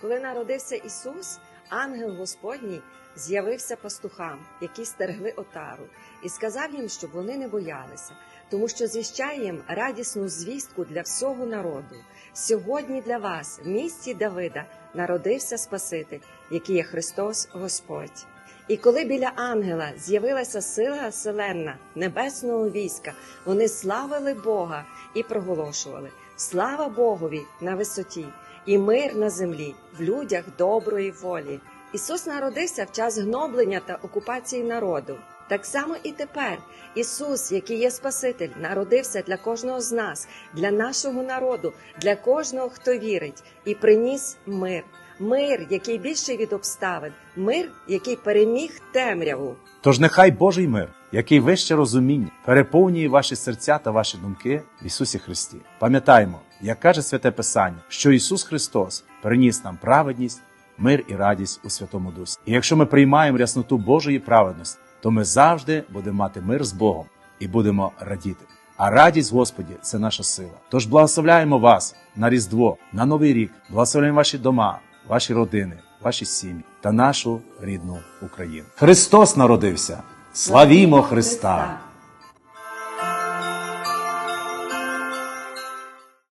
Коли народився Ісус, ангел Господній з'явився пастухам, які стерегли отару, і сказав їм, щоб вони не боялися, тому що звіщає їм радісну звістку для всього народу. Сьогодні для вас, в місті Давида, народився Спаситель, який є Христос Господь. І коли біля ангела з'явилася сила селенна небесного війська, вони славили Бога і проголошували: Слава Богові на висоті, і мир на землі, в людях доброї волі. Ісус народився в час гноблення та окупації народу. Так само і тепер Ісус, який є Спаситель, народився для кожного з нас, для нашого народу, для кожного, хто вірить, і приніс мир. Мир, який більший від обставин, мир, який переміг темряву. Тож нехай Божий мир, який вище розуміння, переповнює ваші серця та ваші думки в Ісусі Христі. Пам'ятаємо, як каже Святе Писання, що Ісус Христос приніс нам праведність, мир і радість у Святому Дусі. І якщо ми приймаємо рясноту Божої праведності, то ми завжди будемо мати мир з Богом і будемо радіти. А радість Господі це наша сила. Тож благословляємо вас на Різдво, на Новий рік, благословляємо ваші дома, ваші родини, ваші сім'ї та нашу рідну Україну. Христос народився! Славімо Христа!